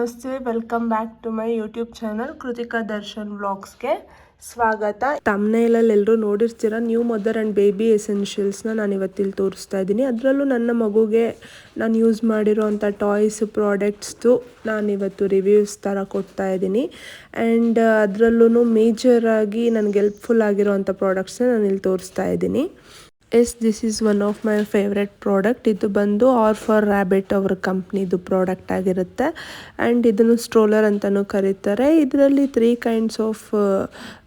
ನಮಸ್ತೆ welcome back to my YouTube channel Krithika Darshan ವ್ಲಾಗ್ಸ್ಗೆ ಸ್ವಾಗತ. ತಮ್ಮನೇಲಲ್ಲಿ ಎಲ್ಲರೂ ನೋಡಿರ್ತೀರ? ನ್ಯೂ ಮದರ್ ಆ್ಯಂಡ್ ಬೇಬಿ ಎಸೆನ್ಷಿಯಲ್ಸ್ನ ನಾನು ಇವತ್ತಿಲ್ಲಿ ತೋರಿಸ್ತಾ ಇದ್ದೀನಿ. ಅದರಲ್ಲೂ ನನ್ನ ಮಗುಗೆ ನಾನು ಯೂಸ್ ಮಾಡಿರೋವಂಥ ಟಾಯ್ಸ್ ಪ್ರಾಡಕ್ಟ್ಸ್ದು ನಾನು ಇವತ್ತು ರಿವ್ಯೂಸ್ ಥರ ಕೊಡ್ತಾ ಇದ್ದೀನಿ. ಆ್ಯಂಡ್ ಅದರಲ್ಲೂ ಮೇಜರಾಗಿ ನನಗೆ ಹೆಲ್ಪ್ಫುಲ್ ಆಗಿರೋವಂಥ ಪ್ರಾಡಕ್ಟ್ಸ್ನ ನಾನು ಇಲ್ಲಿ ತೋರಿಸ್ತಾ ಇದ್ದೀನಿ. Yes this is one of my favourite product ಇದು ಬಂದು ಆರ್ ಫಾರ್ ರ್ಯಾಬಿಟ್ ಅವ್ರ ಕಂಪ್ನಿದು ಪ್ರಾಡಕ್ಟ್ ಆಗಿರುತ್ತೆ. ಆ್ಯಂಡ್ ಇದನ್ನು ಸ್ಟ್ರೋಲರ್ ಅಂತಲೂ ಕರೀತಾರೆ. ಇದರಲ್ಲಿ three kinds of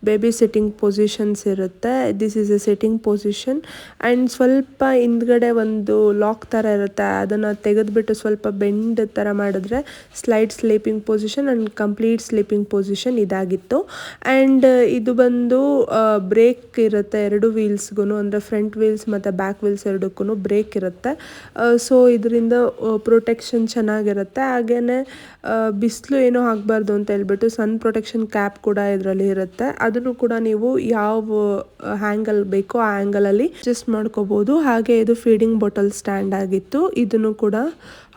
baby sitting positions ಇರುತ್ತೆ. This is a sitting position and ಸ್ವಲ್ಪ ಹಿಂದ್ಗಡೆ ಒಂದು ಲಾಕ್ ಥರ ಇರುತ್ತೆ. ಅದನ್ನು ತೆಗೆದುಬಿಟ್ಟು ಸ್ವಲ್ಪ ಬೆಂಡ್ ಥರ ಮಾಡಿದ್ರೆ slide sleeping position and complete sleeping position ಇದಾಗಿತ್ತು. ಆ್ಯಂಡ್ ಇದು ಬಂದು ಬ್ರೇಕ್ ಇರುತ್ತೆ. ಎರಡು ವೀಲ್ಸ್ಗೂ ಅಂದರೆ ಫ್ರಂಟ್ ವೀಲ್ಸ್ ಮತ್ತು ಬ್ಯಾಕ್ ವೀಲ್ಸ್ ಎರಡಕ್ಕೂ ಬ್ರೇಕ್ ಇರುತ್ತೆ. ಸೊ ಇದರಿಂದ ಪ್ರೊಟೆಕ್ಷನ್ ಚೆನ್ನಾಗಿರುತ್ತೆ. ಹಾಗೆಯೇ ಬಿಸಿಲು ಏನೂ ಆಗಬಾರ್ದು ಅಂತ ಹೇಳ್ಬಿಟ್ಟು ಸನ್ ಪ್ರೊಟೆಕ್ಷನ್ ಕ್ಯಾಪ್ ಕೂಡ ಇದರಲ್ಲಿ ಇರುತ್ತೆ. ಅದನ್ನು ಕೂಡ ನೀವು ಯಾವ ಹ್ಯಾಂಗಲ್ ಬೇಕೋ ಆ ಆ್ಯಂಗಲಲ್ಲಿ ಅಡ್ಜಸ್ಟ್ ಮಾಡ್ಕೋಬೋದು. ಹಾಗೆ ಇದು ಫೀಡಿಂಗ್ ಬಾಟಲ್ ಸ್ಟ್ಯಾಂಡ್ ಆಗಿತ್ತು. ಇದನ್ನು ಕೂಡ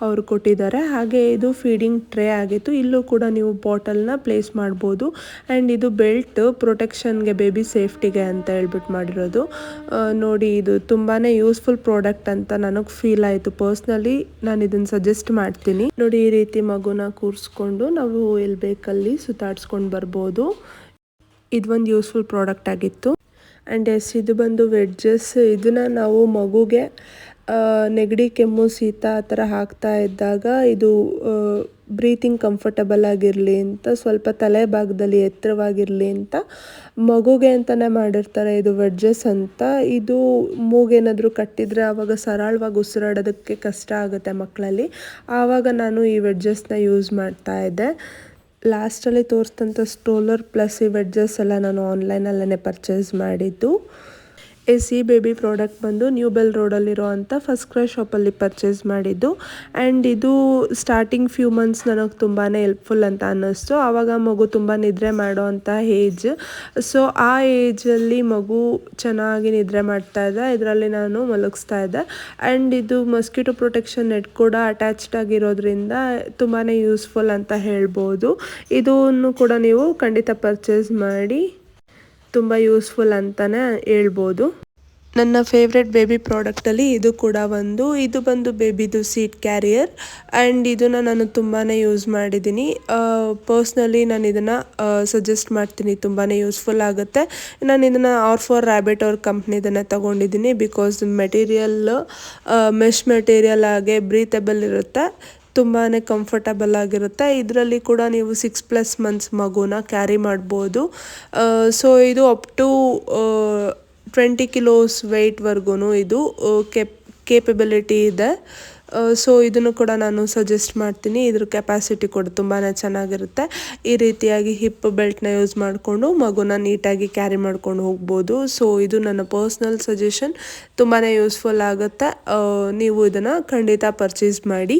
ಅವರು ಕೊಟ್ಟಿದ್ದಾರೆ. ಹಾಗೆ ಇದು ಫೀಡಿಂಗ್ ಟ್ರೇ ಆಗಿತ್ತು. ಇಲ್ಲೂ ಕೂಡ ನೀವು ಬಾಟಲ್ನ ಪ್ಲೇಸ್ ಮಾಡ್ಬೋದು. ಆ್ಯಂಡ್ ಇದು ಬೆಲ್ಟ್ ಪ್ರೊಟೆಕ್ಷನ್ಗೆ ಬೇಬಿ ಸೇಫ್ಟಿಗೆ ಅಂತ ಹೇಳ್ಬಿಟ್ಟು ಮಾಡಿರೋದು. ನೋಡಿ ಇದು ತುಂಬಾ ಯೂಸ್ಫುಲ್ ಪ್ರಾಡಕ್ಟ್ ಅಂತ ನನಗೆ ಫೀಲ್ ಆಯಿತು. ಪರ್ಸ್ನಲಿ ನಾನು ಇದನ್ನು ಸಜೆಸ್ಟ್ ಮಾಡ್ತೀನಿ. ನೋಡಿ ಈ ರೀತಿ ಮಗುನ ಕೂರಿಸ್ಕೊಂಡು ನಾವು ಎಲ್ಲಿ ಬೇಕಲ್ಲಿ ಸುತ್ತಾಡ್ಸ್ಕೊಂಡು ಬರ್ಬೋದು. ಇದೊಂದು ಯೂಸ್ಫುಲ್ ಪ್ರಾಡಕ್ಟ್ ಆಗಿತ್ತು. ಆ್ಯಂಡ್ ಎಸ್ ಇದು ಬಂದು ವೆಡ್ಜಸ್ ಇದನ್ನು ನಾವು ಮಗುಗೆ ನೆಗಡಿ, ಕೆಮ್ಮು, ಶೀತ ಆ ಥರ ಹಾಕ್ತಾ ಇದ್ದಾಗ ಇದು ಬ್ರೀತಿಂಗ್ ಕಂಫರ್ಟಬಲ್ ಆಗಿರಲಿ ಅಂತ, ಸ್ವಲ್ಪ ತಲೆ ಭಾಗದಲ್ಲಿ ಎತ್ತರವಾಗಿರಲಿ ಅಂತ ಮಗುಗೆ ಅಂತಲೇ ಮಾಡಿರ್ತಾರೆ ಇದು ವೆಡ್ಜಸ್ ಅಂತ. ಇದು ಮೂಗೇನಾದರೂ ಕಟ್ಟಿದರೆ ಆವಾಗ ಸರಳವಾಗಿ ಉಸಿರಾಡೋದಕ್ಕೆ ಕಷ್ಟ ಆಗುತ್ತೆ ಮಕ್ಕಳಲ್ಲಿ. ಆವಾಗ ನಾನು ಈ ವೆಡ್ಜಸ್ನ ಯೂಸ್ ಮಾಡ್ತಾ ಇದ್ದೆ. ಲಾಸ್ಟಲ್ಲಿ ತೋರಿಸಿದಂಥ ಸ್ಟೋಲರ್ ಪ್ಲಸ್ ಈ ವೆಡ್ಜಸ್ ಎಲ್ಲ ನಾನು ಆನ್ಲೈನಲ್ಲೇ ಪರ್ಚೇಸ್ ಮಾಡಿದ್ದು. ಎಸ್ ಸಿ ಬೇಬಿ ಪ್ರಾಡಕ್ಟ್ ಬಂದು ನ್ಯೂ ಬೆಲ್ ರೋಡಲ್ಲಿರೋ ಅಂಥ ಫಸ್ಟ್ ಕ್ರೈ ಶಾಪಲ್ಲಿ ಪರ್ಚೇಸ್ ಮಾಡಿದ್ದು. ಆ್ಯಂಡ್ ಇದು ಸ್ಟಾರ್ಟಿಂಗ್ ಫ್ಯೂ ಮಂತ್ಸ್ ನನಗೆ ತುಂಬಾ ಹೆಲ್ಪ್ಫುಲ್ ಅಂತ ಅನ್ನಿಸ್ತು. ಆವಾಗ ಮಗು ತುಂಬ ನಿದ್ರೆ ಮಾಡೋ ಅಂಥ ಏಜ್. ಸೊ, ಆ ಏಜಲ್ಲಿ ಮಗು ಚೆನ್ನಾಗಿ ನಿದ್ರೆ ಮಾಡ್ತಾ ಇದೆ. ಇದರಲ್ಲಿ ನಾನು ಮಲಗಿಸ್ತಾ ಇದ್ದೆ. ಆ್ಯಂಡ್ ಇದು ಮಸ್ಕಿಟೋ ಪ್ರೊಟೆಕ್ಷನ್ ನೆಟ್ ಕೂಡ ಅಟ್ಯಾಚ್ಡ್ ಆಗಿರೋದ್ರಿಂದ ತುಂಬಾ ಯೂಸ್ಫುಲ್ ಅಂತ ಹೇಳ್ಬೋದು. ಇದನ್ನು ಕೂಡ ನೀವು ಖಂಡಿತ ಪರ್ಚೇಸ್ ಮಾಡಿ. ತುಂಬ ಯೂಸ್ಫುಲ್ ಅಂತಲೇ ಹೇಳ್ಬೋದು. ನನ್ನ ಫೇವ್ರೆಟ್ ಬೇಬಿ ಪ್ರಾಡಕ್ಟಲ್ಲಿ ಇದು ಕೂಡ ಒಂದು. ಇದು ಬಂದು ಬೇಬಿದು ಸೀಟ್ ಕ್ಯಾರಿಯರ್ ಆ್ಯಂಡ್ ಇದನ್ನು ನಾನು ತುಂಬಾ ಯೂಸ್ ಮಾಡಿದ್ದೀನಿ. ಪರ್ಸ್ನಲಿ ನಾನು ಇದನ್ನು ಸಜೆಸ್ಟ್ ಮಾಡ್ತೀನಿ. ತುಂಬಾ ಯೂಸ್ಫುಲ್ ಆಗುತ್ತೆ. ನಾನು ಇದನ್ನು ಆರ್ ಫಾರ್ ರ್ಯಾಬಿಟ್ ಅವ್ರ ಕಂಪ್ನಿದನ್ನು ತೊಗೊಂಡಿದ್ದೀನಿ ಬಿಕಾಸ್ ಮೆಟೀರಿಯಲ್ ಮೆಶ್ ಮೆಟೀರಿಯಲ್ ಆಗೇ ಬ್ರೀತೆಬಲ್ ಇರುತ್ತೆ. ತುಂಬಾ ಕಂಫರ್ಟಬಲ್ ಆಗಿರುತ್ತೆ. ಇದರಲ್ಲಿ ಕೂಡ ನೀವು ಸಿಕ್ಸ್ ಪ್ಲಸ್ ಮಂತ್ಸ್ ಮಗುನ ಕ್ಯಾರಿ ಮಾಡ್ಬೋದು. ಸೊ ಇದು ಅಪ್ ಟು ಟ್ವೆಂಟಿ ಕಿಲೋಸ್ ವೆಯ್ಟ್ವರೆಗೂ ಇದು ಕೆಪ್ ಕೇಪಬಿಲಿಟಿ ಇದೆ. ಸೊ ಇದನ್ನು ಕೂಡ ನಾನು ಸಜೆಸ್ಟ್ ಮಾಡ್ತೀನಿ. ಇದ್ರ ಕೆಪಾಸಿಟಿ ಕೂಡ ತುಂಬಾ ಚೆನ್ನಾಗಿರುತ್ತೆ. ಈ ರೀತಿಯಾಗಿ ಹಿಪ್ ಬೆಲ್ಟ್ನ ಯೂಸ್ ಮಾಡಿಕೊಂಡು ಮಗುನ ನೀಟಾಗಿ ಕ್ಯಾರಿ ಮಾಡ್ಕೊಂಡು ಹೋಗ್ಬೋದು. ಸೊ ಇದು ನನ್ನ ಪರ್ಸ್ನಲ್ ಸಜೆಷನ್ ತುಂಬಾ ಯೂಸ್ಫುಲ್ ಆಗುತ್ತೆ. ನೀವು ಇದನ್ನು ಖಂಡಿತ ಪರ್ಚೇಸ್ ಮಾಡಿ.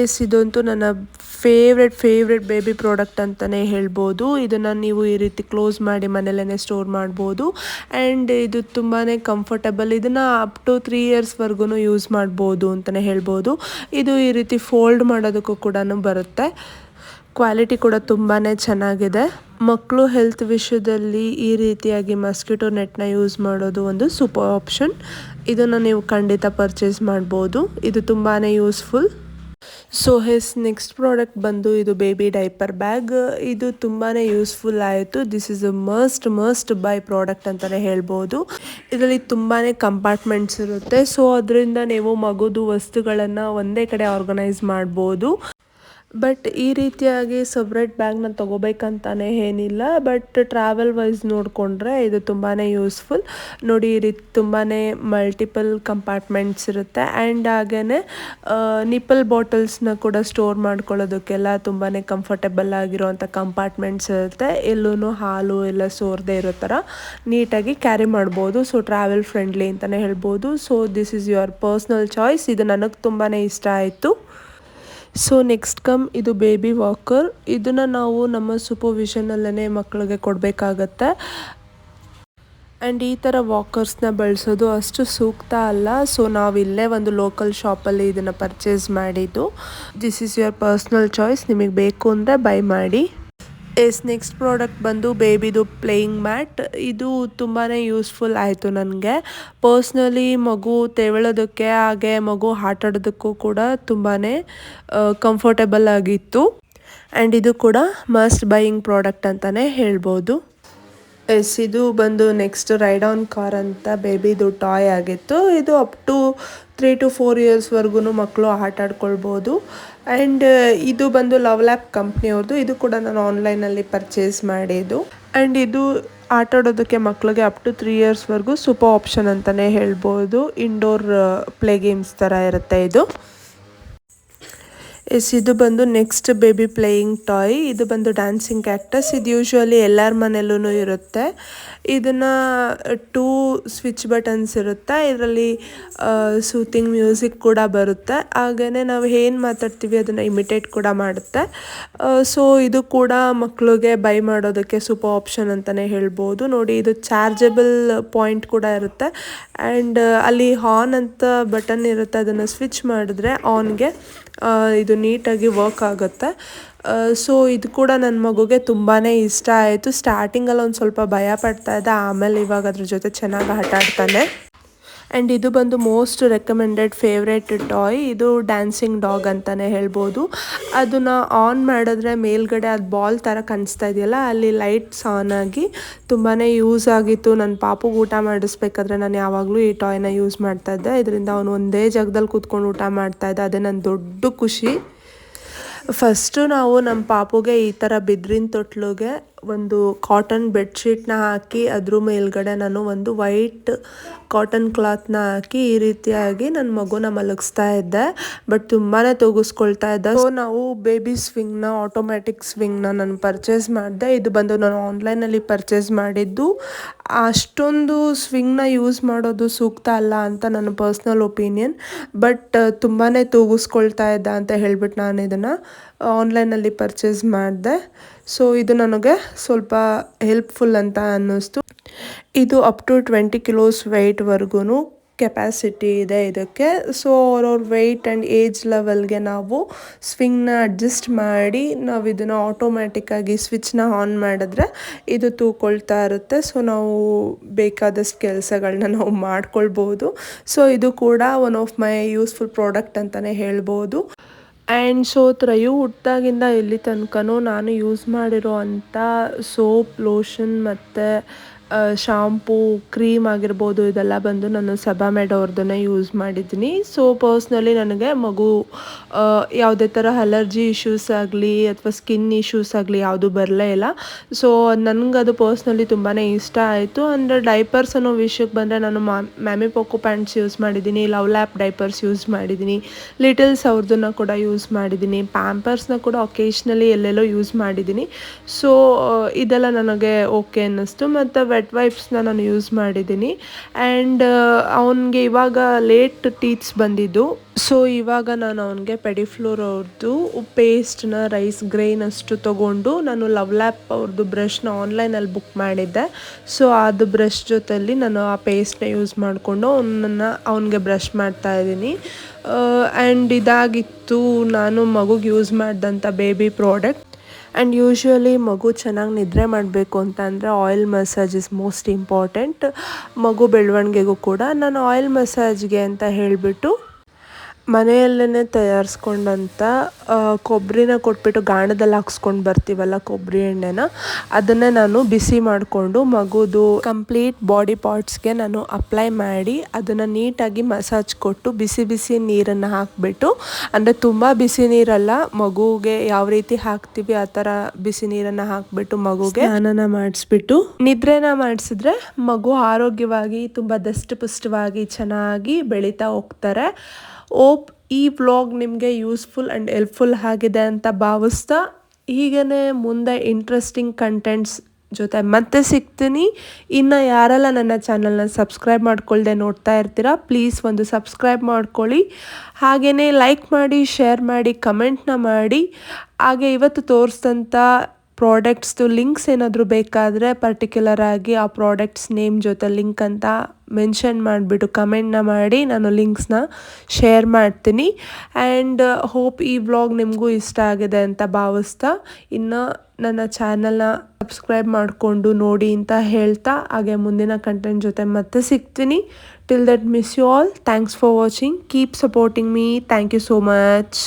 ಎಸ್ ಇದಂತೂ ನನ್ನ ಫೇವ್ರೆಟ್ ಫೇವ್ರೆಟ್ ಬೇಬಿ ಪ್ರಾಡಕ್ಟ್ ಅಂತಲೇ ಹೇಳ್ಬೋದು. ಇದನ್ನು ನೀವು ಈ ರೀತಿ ಕ್ಲೋಸ್ ಮಾಡಿ ಮನೇಲೇ ಸ್ಟೋರ್ ಮಾಡ್ಬೋದು. ಆ್ಯಂಡ್ ಇದು ತುಂಬಾ ಕಂಫರ್ಟಬಲ್ ಇದನ್ನು ಅಪ್ ಟು ತ್ರೀ ಇಯರ್ಸ್ವರೆಗೂ ಯೂಸ್ ಮಾಡ್ಬೋದು ಅಂತಲೇ ಹೇಳ್ಬೋದು. ಇದು ಈ ರೀತಿ ಫೋಲ್ಡ್ ಮಾಡೋದಕ್ಕೂ ಕೂಡ ಬರುತ್ತೆ. ಕ್ವಾಲಿಟಿ ಕೂಡ ತುಂಬಾ ಚೆನ್ನಾಗಿದೆ. ಮಕ್ಕಳು ಹೆಲ್ತ್ ವಿಷಯದಲ್ಲಿ ಈ ರೀತಿಯಾಗಿ ಮಸ್ಕಿಟೋ ನೆಟ್ನ ಯೂಸ್ ಮಾಡೋದು ಒಂದು ಸೂಪರ್ ಆಪ್ಷನ್ ಇದನ್ನು ನೀವು ಖಂಡಿತ ಪರ್ಚೇಸ್ ಮಾಡ್ಬೋದು. ಇದು ತುಂಬಾ ಯೂಸ್ಫುಲ್ ಸೊ ಹೆಸ್ ನೆಕ್ಸ್ಟ್ ಪ್ರಾಡಕ್ಟ್ ಬಂದು ಇದು ಬೇಬಿ ಡೈಪರ್ ಬ್ಯಾಗ್ ಇದು ತುಂಬಾ ಯೂಸ್ಫುಲ್ ಆಯಿತು. This is a must must buy product ಅಂತಲೇ ಹೇಳ್ಬೋದು. ಇದರಲ್ಲಿ ತುಂಬಾ ಕಂಪಾರ್ಟ್ಮೆಂಟ್ಸ್ ಇರುತ್ತೆ. ಸೊ ಅದರಿಂದ ನೀವು ಮಗುದು ವಸ್ತುಗಳನ್ನು ಒಂದೇ ಕಡೆ ಆರ್ಗನೈಸ್ ಮಾಡ್ಬೋದು. ಬಟ್ ಈ ರೀತಿಯಾಗಿ ಸಪ್ರೇಟ್ ಬ್ಯಾಗ್ನ ತೊಗೋಬೇಕಂತಾನೆ ಏನಿಲ್ಲ. ಬಟ್ ಟ್ರಾವೆಲ್ ವೈಸ್ ನೋಡಿಕೊಂಡ್ರೆ ಇದು ತುಂಬಾ ಯೂಸ್ಫುಲ್ ನೋಡಿ, ಈ ರೀತಿ ತುಂಬಾ ಮಲ್ಟಿಪಲ್ ಕಂಪಾರ್ಟ್ಮೆಂಟ್ಸ್ ಇರುತ್ತೆ. ಆ್ಯಂಡ್ ಹಾಗೇ ನಿಪ್ಪಲ್ ಬಾಟಲ್ಸ್ನ ಕೂಡ ಸ್ಟೋರ್ ಮಾಡ್ಕೊಳ್ಳೋದಕ್ಕೆಲ್ಲ ತುಂಬಾ ಕಂಫರ್ಟಬಲ್ ಆಗಿರೋವಂಥ ಕಂಪಾರ್ಟ್ಮೆಂಟ್ಸ್ ಇರುತ್ತೆ. ಎಲ್ಲೂ ಹಾಲು ಎಲ್ಲ ಸೋರದೇ ಇರೋ ಥರ ನೀಟಾಗಿ ಕ್ಯಾರಿ ಮಾಡ್ಬೋದು. ಸೊ ಟ್ರಾವೆಲ್ ಫ್ರೆಂಡ್ಲಿ ಅಂತಲೇ ಹೇಳ್ಬೋದು. So this is your personal choice ಇದು ನನಗೆ ತುಂಬಾ ಇಷ್ಟ ಆಯಿತು. ಸೊ ನೆಕ್ಸ್ಟ್ ಕಮ್ ಇದು ಬೇಬಿ ವಾಕರ್ ಇದನ್ನು ನಾವು ನಮ್ಮ ಸೂಪರ್ವಿಷನಲ್ಲೇ ಮಕ್ಕಳಿಗೆ ಕೊಡಬೇಕಾಗತ್ತೆ. ಆ್ಯಂಡ್ ಈ ಥರ ವಾಕರ್ಸ್ನ ಬಳಸೋದು ಅಷ್ಟು ಸೂಕ್ತ ಅಲ್ಲ. ಸೊ ನಾವು ಇಲ್ಲೇ ಒಂದು ಲೋಕಲ್ ಶಾಪಲ್ಲಿ ಇದನ್ನು ಪರ್ಚೇಸ್ ಮಾಡಿದ್ದು. This is your personal choice ನಿಮಗೆ ಬೇಕು ಅಂದರೆ ಬೈ ಮಾಡಿ. ಎಸ್ ನೆಕ್ಸ್ಟ್ ಪ್ರಾಡಕ್ಟ್ ಬಂದು ಬೇಬಿದು ಪ್ಲೇಯಿಂಗ್ ಮ್ಯಾಟ್. ಇದು ತುಂಬಾ ಯೂಸ್ಫುಲ್ ಆಯಿತು ನನಗೆ. ಪರ್ಸ್ನಲಿ ಮಗು ತೆವಳೋದಕ್ಕೆ ಹಾಗೆ ಮಗು ಆಟಾಡೋದಕ್ಕೂ ಕೂಡ ತುಂಬಾ ಕಂಫರ್ಟೇಬಲ್ ಆಗಿತ್ತು. ಆ್ಯಂಡ್ ಇದು ಕೂಡ ಮಸ್ಟ್ ಬೈಯಿಂಗ್ ಪ್ರಾಡಕ್ಟ್ ಅಂತಲೇ ಹೇಳ್ಬೋದು. ಎಸ್, ಇದು ಬಂದು ನೆಕ್ಸ್ಟ್ ರೈಡ್ ಆನ್ ಕಾರ್ ಅಂತ ಬೇಬಿದು ಟಾಯ್ ಆಗಿತ್ತು. ಇದು up to three to four ಇಯರ್ಸ್ವರೆಗೂ ಮಕ್ಕಳು ಆಟ ಆಡ್ಕೊಳ್ಬೋದು. ಆ್ಯಂಡ್ ಇದು ಬಂದು ಲವ್ ಲ್ಯಾಪ್ ಕಂಪ್ನಿಯವ್ರದ್ದು ಇದು ಕೂಡ ನಾನು ಆನ್ಲೈನಲ್ಲಿ ಪರ್ಚೇಸ್ ಮಾಡಿದ್ದು. ಆ್ಯಂಡ್ ಇದು ಆಟ ಆಡೋದಕ್ಕೆ ಮಕ್ಕಳಿಗೆ ಅಪ್ ಟು ತ್ರೀ ಇಯರ್ಸ್ವರೆಗೂ ಸೂಪರ್ ಆಪ್ಷನ್ ಅಂತಲೇ ಹೇಳ್ಬೋದು. ಇಂಡೋರ್ ಪ್ಲೇ ಗೇಮ್ಸ್ ಥರ ಇರುತ್ತೆ ಇದು. ಎಸ್, ಇದು ಬಂದು ನೆಕ್ಸ್ಟ್ ಬೇಬಿ ಪ್ಲೇಯಿಂಗ್ ಟಾಯ್ ಇದು ಬಂದು ಡ್ಯಾನ್ಸಿಂಗ್ ಕ್ಯಾಕ್ಟಸ್ ಇದು ಯೂಶ್ವಲಿ ಎಲ್ಲರ ಮನೆಯಲ್ಲೂ ಇರುತ್ತೆ. ಇದನ್ನು ಟೂ ಸ್ವಿಚ್ ಬಟನ್ಸ್ ಇರುತ್ತೆ. ಇದರಲ್ಲಿ ಸೂತಿಂಗ್ ಮ್ಯೂಸಿಕ್ ಕೂಡ ಬರುತ್ತೆ. ಹಾಗೇ ನಾವು ಏನು ಮಾತಾಡ್ತೀವಿ ಅದನ್ನು ಇಮಿಟೇಟ್ ಕೂಡ ಮಾಡುತ್ತೆ. ಸೊ ಇದು ಕೂಡ ಮಕ್ಕಳಿಗೆ ಬೈ ಮಾಡೋದಕ್ಕೆ ಸೂಪರ್ ಆಪ್ಷನ್ ಅಂತಲೇ ಹೇಳ್ಬೋದು. ನೋಡಿ, ಇದು ಚಾರ್ಜಬಲ್ ಪಾಯಿಂಟ್ ಕೂಡ ಇರುತ್ತೆ. ಆ್ಯಂಡ್ ಅಲ್ಲಿ ಹಾನ್ ಅಂತ ಬಟನ್ ಇರುತ್ತೆ, ಅದನ್ನು ಸ್ವಿಚ್ ಮಾಡಿದ್ರೆ ಆನ್ಗೆ ಇದು ನೀಟಾಗಿ ವರ್ಕ್ ಆಗುತ್ತೆ. ಸೊ ಇದು ಕೂಡ ನನ್ನ ಮಗುಗೆ ತುಂಬಾ ಇಷ್ಟ ಆಯಿತು. ಸ್ಟಾರ್ಟಿಂಗಲ್ಲಿ ಒಂದು ಸ್ವಲ್ಪ ಭಯ ಪಡ್ತಾ ಇದ್ದ. ಆಮೇಲೆ ಇವಾಗ ಅದ್ರ ಜೊತೆ ಚೆನ್ನಾಗಿ ಆಟ ಆಡ್ತಾನೆ ಆ್ಯಂಡ್ ಇದು ಬಂದು ಮೋಸ್ಟ್ ರೆಕಮೆಂಡೆಡ್ ಫೇವ್ರೆಟ್ ಟಾಯ್ ಇದು ಡ್ಯಾನ್ಸಿಂಗ್ ಡಾಗ್ ಅಂತಲೇ ಹೇಳ್ಬೋದು. ಅದನ್ನು ಆನ್ ಮಾಡಿದ್ರೆ ಮೇಲ್ಗಡೆ ಅದು ಬಾಲ್ ಥರ ಕಾಣಿಸ್ತಾ ಇದೆಯಲ್ಲ, ಅಲ್ಲಿ ಲೈಟ್ಸ್ ಆನ್ ಆಗಿ ತುಂಬಾ ಯೂಸ್ ಆಗಿತ್ತು. ನನ್ನ ಪಾಪುಗೆ ಊಟ ಮಾಡಿಸ್ಬೇಕಾದ್ರೆ ನಾನು ಯಾವಾಗಲೂ ಈ ಟಾಯ್ನ ಯೂಸ್ ಮಾಡ್ತಾ ಇದ್ದೆ. ಇದರಿಂದ ಅವನು ಒಂದೇ ಜಾಗದಲ್ಲಿ ಕೂತ್ಕೊಂಡು ಊಟ ಮಾಡ್ತಾ ಇದ್ದೆ. ಅದೇ ನನ್ನ ದೊಡ್ಡ ಖುಷಿ. ಫಸ್ಟು ನಾವು ನಮ್ಮ ಪಾಪುಗೆ ಈ ಥರ ಬಿದ್ರಿನ ತೊಟ್ಲಿಗೆ ಒಂದು ಕಾಟನ್ ಬೆಡ್ಶೀಟ್ನ ಹಾಕಿ, ಅದ್ರ ಮೇಲ್ಗಡೆ ನಾನು ಒಂದು ವೈಟ್ ಕಾಟನ್ ಕ್ಲಾತ್ನ ಹಾಕಿ ಈ ರೀತಿಯಾಗಿ ನನ್ನ ಮಗುನ ಮಲಗಿಸ್ತಾ ಇದ್ದೆ. ಬಟ್ ತುಂಬಾ ತೂಗಿಸ್ಕೊಳ್ತಾ ಇದ್ದೆ. ಸೊ ನಾವು ಬೇಬಿ ಸ್ವಿಂಗ್ನ ಆಟೋಮ್ಯಾಟಿಕ್ ಸ್ವಿಂಗ್ನ ನಾನು ಪರ್ಚೇಸ್ ಮಾಡಿದೆ. ಇದು ಬಂದು ನಾನು ಆನ್ಲೈನಲ್ಲಿ ಪರ್ಚೇಸ್ ಮಾಡಿದ್ದು. ಅಷ್ಟೊಂದು ಸ್ವಿಂಗ್ನ ಯೂಸ್ ಮಾಡೋದು ಸೂಕ್ತ ಅಲ್ಲ ಅಂತ ನನ್ನ ಪರ್ಸ್ನಲ್ ಒಪಿನಿಯನ್ ಬಟ್ ತುಂಬಾ ತೂಗಿಸ್ಕೊಳ್ತಾ ಇದ್ದ ಅಂತ ಹೇಳ್ಬಿಟ್ಟು ನಾನು ಇದನ್ನು ಆನ್ಲೈನಲ್ಲಿ ಪರ್ಚೇಸ್ ಮಾಡಿದೆ. ಸೊ ಇದು ನನಗೆ ಸ್ವಲ್ಪ ಹೆಲ್ಪ್ಫುಲ್ ಅಂತ ಅನ್ನಿಸ್ತು. ಇದು ಅಪ್ ಟು ಟ್ವೆಂಟಿ ಕಿಲೋಸ್ ವೆಯ್ಟ್ವರೆಗೂ ಕೆಪ್ಯಾಸಿಟಿ ಇದೆ ಇದಕ್ಕೆ. ಸೊ ಅವ್ರವ್ರ ವೆಯ್ಟ್ ಆ್ಯಂಡ್ ಏಜ್ ಲೆವೆಲ್ಗೆ ನಾವು ಸ್ವಿಂಗ್ನ ಅಡ್ಜಸ್ಟ್ ಮಾಡಿ ನಾವು ಇದನ್ನು ಆಟೋಮ್ಯಾಟಿಕ್ಕಾಗಿ ಸ್ವಿಚ್ನ ಆನ್ ಮಾಡಿದ್ರೆ ಇದು ತೂಕೊಳ್ತಾ ಇರುತ್ತೆ. ಸೊ ನಾವು ಬೇಕಾದಷ್ಟು ಕೆಲಸಗಳನ್ನ ನಾವು ಮಾಡ್ಕೊಳ್ಬೋದು. ಸೊ ಇದು ಕೂಡ one of my useful product ಅಂತಲೇ ಹೇಳ್ಬೋದು. ಆ್ಯಂಡ್ ಸೊ ತ್ರಯು ಹುಟ್ಟಾಗಿಂದ ಇಲ್ಲಿ ತನಕನೂ ನಾನು ಯೂಸ್ ಮಾಡಿರೋ ಅಂಥ ಸೋಪ್ ಲೋಷನ್ ಮತ್ತು ಶಾಂಪೂ ಕ್ರೀಮ್ ಆಗಿರ್ಬೋದು, ಇದೆಲ್ಲ ಬಂದು ನಾನು ಸಬಾ ಅವ್ರದ್ದನ್ನೇ ಯೂಸ್ ಮಾಡಿದ್ದೀನಿ. ಸೊ ಪರ್ಸ್ನಲಿ ನನಗೆ ಮಗು ಯಾವುದೇ ಥರ ಅಲರ್ಜಿ ಇಶ್ಯೂಸ್ ಆಗಲಿ ಅಥವಾ ಸ್ಕಿನ್ ಇಶ್ಯೂಸ್ ಆಗಲಿ ಯಾವುದು ಬರಲೇ ಇಲ್ಲ. ಸೊ ನನಗದು ಪರ್ಸ್ನಲಿ ತುಂಬಾ ಇಷ್ಟ ಆಯಿತು. ಅಂದರೆ ಡೈಪರ್ಸ್ ಅನ್ನೋ ವಿಷಯಕ್ಕೆ ಬಂದರೆ ನಾನು ಮ್ಯಾಮಿ ಪೋಕೋ ಪ್ಯಾಂಟ್ಸ್ ಯೂಸ್ ಮಾಡಿದ್ದೀನಿ ಲವ್ ಲ್ಯಾಪ್ ಡೈಪರ್ಸ್ ಯೂಸ್ ಮಾಡಿದ್ದೀನಿ ಲಿಟಲ್ಸ್ ಅವ್ರದ್ದನ್ನು ಕೂಡ ಯೂಸ್ ಮಾಡಿದ್ದೀನಿ ಪ್ಯಾಂಪರ್ಸ್ನ ಕೂಡ ಒಕೇಶ್ನಲಿ ಎಲ್ಲೆಲ್ಲೋ ಯೂಸ್ ಮಾಡಿದ್ದೀನಿ. ಸೊ ಇದೆಲ್ಲ ನನಗೆ ಓಕೆ ಅನ್ನಿಸ್ತು. ಮತ್ತು ವೆಟ್ ವೈಪ್ಸ್ನ ನಾನು ಯೂಸ್ ಮಾಡಿದ್ದೀನಿ. ಆ್ಯಂಡ್ ಅವನಿಗೆ ಇವಾಗ ಲೇಟ್ ಟೀತ್ಸ್ ಬಂದಿದ್ದು. ಸೊ ಇವಾಗ ನಾನು ಅವನಿಗೆ ಪೆಡಿಫ್ಲೋರ್ ಅವ್ರದ್ದು ಪೇಸ್ಟ್ನ ರೈಸ್ ಗ್ರೈನ್ ಅಷ್ಟು ತೊಗೊಂಡು ನಾನು ಲವ್ ಲ್ಯಾಪ್ ಅವ್ರದ್ದು ಬ್ರಷ್ನ ಆನ್ಲೈನಲ್ಲಿ ಬುಕ್ ಮಾಡಿದ್ದೆ. ಸೊ ಅದು ಬ್ರಷ್ ಜೊತೆಲಿ ನಾನು ಆ ಪೇಸ್ಟ್ನ ಯೂಸ್ ಮಾಡಿಕೊಂಡು ಅವನನ್ನು, ಅವನಿಗೆ ಬ್ರಷ್ ಮಾಡ್ತಾ ಇದ್ದೀನಿ. ಆ್ಯಂಡ್ ಇದಾಗಿತ್ತು, ನಾನು ಮಗುಗೆ ಯೂಸ್ ಮಾಡಿದಂಥ ಬೇಬಿ ಪ್ರಾಡಕ್ಟ್ ಆ್ಯಂಡ್ ಯೂಶ್ವಲಿ ಮಗು ಚೆನ್ನಾಗಿ ನಿದ್ರೆ ಮಾಡಬೇಕು ಅಂತ ಅಂದರೆ oil massage is most important ಮಗು ಬೆಳವಣಿಗೆಗೂ ಕೂಡ ನಾನು ಆಯಿಲ್ ಮಸಾಜ್ಗೆ ಅಂತ ಹೇಳಿಬಿಟ್ಟು ಮನೆಯಲ್ಲೇ ತಯಾರಿಸ್ಕೊಂಡಂಥ ಕೊಬ್ಬರಿನ ಕೊಟ್ಬಿಟ್ಟು ಗಾಣದಲ್ಲಿ ಹಾಕ್ಸ್ಕೊಂಡು ಬರ್ತೀವಲ್ಲ ಕೊಬ್ಬರಿ ಎಣ್ಣೆನ ಅದನ್ನೇ ನಾನು ಬಿಸಿ ಮಾಡಿಕೊಂಡು ಮಗುದು ಕಂಪ್ಲೀಟ್ ಬಾಡಿ ಪಾರ್ಟ್ಸ್ಗೆ ನಾನು ಅಪ್ಲೈ ಮಾಡಿ ಅದನ್ನು ನೀಟಾಗಿ ಮಸಾಜ್ ಕೊಟ್ಟು ಬಿಸಿ ಬಿಸಿ ನೀರನ್ನು ಹಾಕಿಬಿಟ್ಟು ಅಂದರೆ ತುಂಬ ಬಿಸಿ ನೀರಲ್ಲ ಮಗುಗೆ ಯಾವ ರೀತಿ ಹಾಕ್ತೀವಿ ಆ ಥರ ಬಿಸಿ ನೀರನ್ನು ಹಾಕಿಬಿಟ್ಟು ಮಗುಗೆ ಸ್ನಾನನ ಮಾಡಿಸ್ಬಿಟ್ಟು. ನಿದ್ರೆನ ಮಾಡಿಸಿದ್ರೆ ಮಗು ಆರೋಗ್ಯವಾಗಿ ತುಂಬ ದಷ್ಟಪುಷ್ಟವಾಗಿ ಚೆನ್ನಾಗಿ ಬೆಳೀತಾ ಹೋಗ್ತಾರೆ. ಓಪ್ ಈ ವ್ಲಾಗ್ ನಿಮಗೆ ಯೂಸ್ಫುಲ್ ಆ್ಯಂಡ್ ಹೆಲ್ಪ್ಫುಲ್ ಆಗಿದೆ ಅಂತ ಭಾವಿಸ್ತಾ ಹೀಗೇ ಮುಂದೆ ಇಂಟ್ರೆಸ್ಟಿಂಗ್ ಕಂಟೆಂಟ್ಸ್ ಜೊತೆ ಮತ್ತೆ ಸಿಗ್ತೀನಿ. ಇನ್ನು ಯಾರೆಲ್ಲ ನನ್ನ ಚಾನಲ್ನ ಸಬ್ಸ್ಕ್ರೈಬ್ ಮಾಡ್ಕೊಳ್ಳದೆ ನೋಡ್ತಾ ಇರ್ತೀರಾ ಪ್ಲೀಸ್ ಒಂದು ಸಬ್ಸ್ಕ್ರೈಬ್ ಮಾಡ್ಕೊಳ್ಳಿ. ಹಾಗೆಯೇ ಲೈಕ್ ಮಾಡಿ ಶೇರ್ ಮಾಡಿ ಕಮೆಂಟ್ನ ಮಾಡಿ. ಹಾಗೆ ಇವತ್ತು ತೋರಿಸಿದಂಥ ಪ್ರಾಡಕ್ಟ್ಸ್ದು ಲಿಂಕ್ಸ್ ಏನಾದರೂ ಬೇಕಾದರೆ ಪರ್ಟಿಕ್ಯುಲರ್ ಆಗಿ ಆ ಪ್ರಾಡಕ್ಟ್ಸ್ ನೇಮ್ ಜೊತೆ ಲಿಂಕ್ ಅಂತ ಮೆನ್ಷನ್ ಮಾಡಿಬಿಟ್ಟು ಕಮೆಂಟ್ನ ಮಾಡಿ ನಾನು ಲಿಂಕ್ಸ್ನ ಶೇರ್ ಮಾಡ್ತೀನಿ. ಆ್ಯಂಡ್ ಹೋಪ್ ಈ ವ್ಲಾಗ್ ನಿಮಗೂ ಇಷ್ಟ ಆಗಿದೆ ಅಂತ ಭಾವಿಸ್ತಾ, ಇನ್ನು ನನ್ನ ಚಾನಲ್ನ ಸಬ್ಸ್ಕ್ರೈಬ್ ಮಾಡಿಕೊಂಡು ನೋಡಿ ಅಂತ ಹೇಳ್ತಾ, ಹಾಗೆ ಮುಂದಿನ ಕಂಟೆಂಟ್ ಜೊತೆ ಮತ್ತೆ ಸಿಗ್ತೀನಿ. Till that miss you all thanks for watching keep supporting me thank you so much